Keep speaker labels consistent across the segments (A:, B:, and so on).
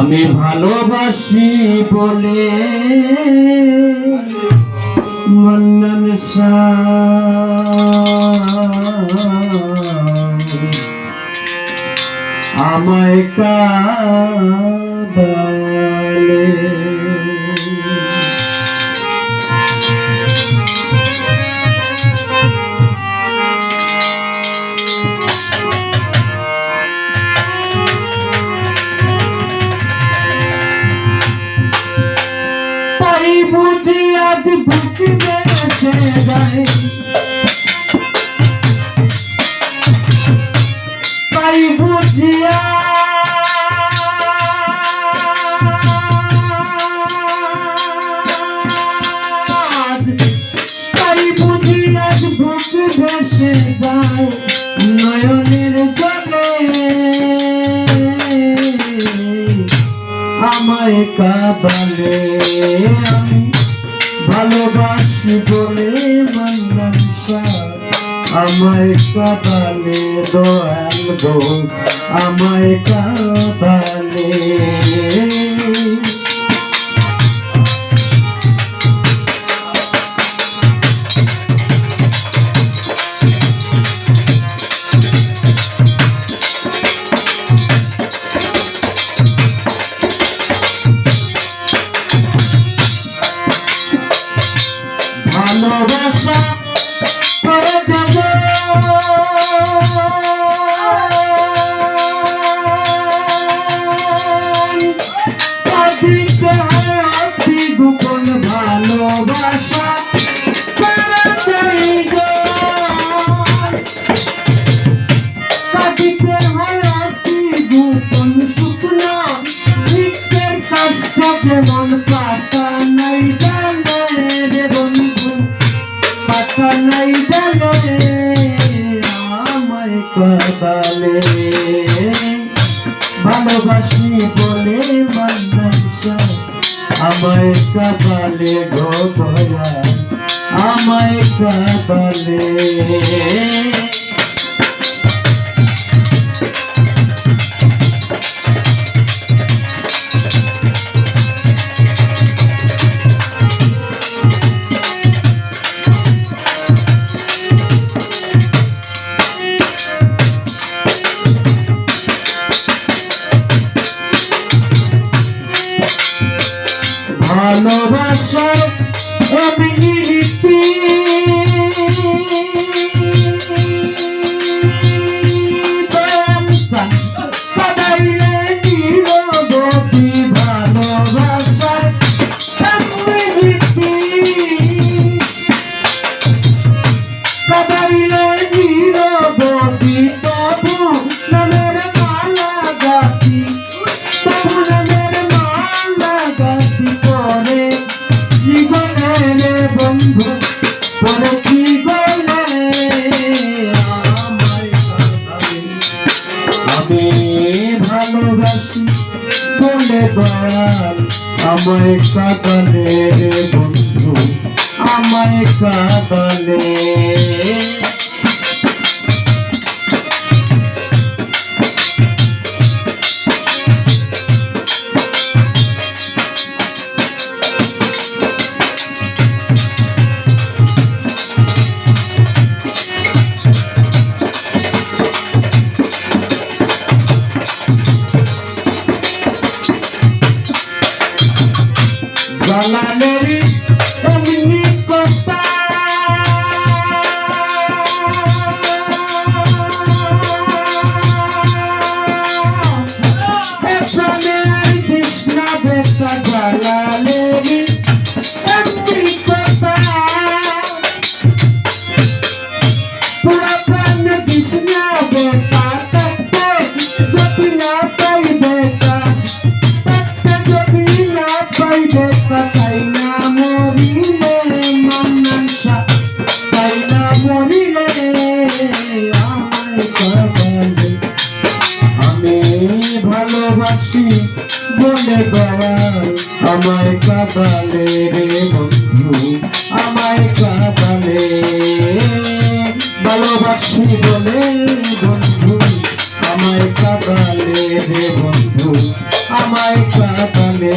A: আমি ভালোবাসি বলে মন্নন আমায় কাবালে আজ বুক বেসে যায়। তাই বুঝিয়া তাই বুঝি আজ বুক ভেসে যায় আমায় কাঁদালে আমি ভালোবাসি বলে মান্নান আমায় কাদালে দয়াল গো আমায় কাঁদালে ভালোবাসা পাতা নাই ডালে আমায় কাদালে ভালোবাসি বলে মান্নাইসা আমায় কাদালে গো দয়া আমায় কাদালে বলে দয়াল আমায় কাঁদালে রে বন্ধু আমায় কাঁদালে ভালোবাসি বলে দয়াল আমায় কাঁদালে রে বন্ধু, আমায় কাঁদালে। ভালোবাসি বলে বন্ধু, আমায় কাঁদালে রে বন্ধু, আমায় কাঁদালে।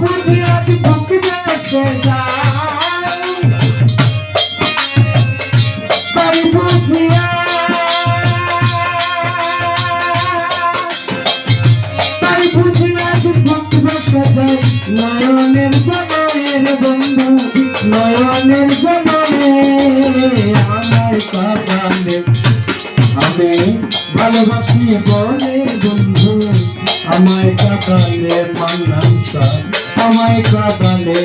A: বুঝি আজ বুক দেশে যায় নয়নের জনের বন্ধু, নয়নের জনরে আমায় কাঁদালে আমি ভালোবাসি বলে বন্ধু, আমায় কাঁদালে মান্নান স্যার আমায় কাঁদালে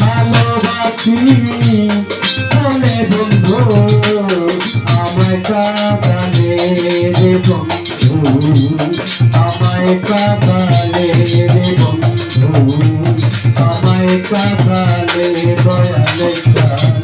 A: ভালোবাসি বলে বন্ধু। দয়ালে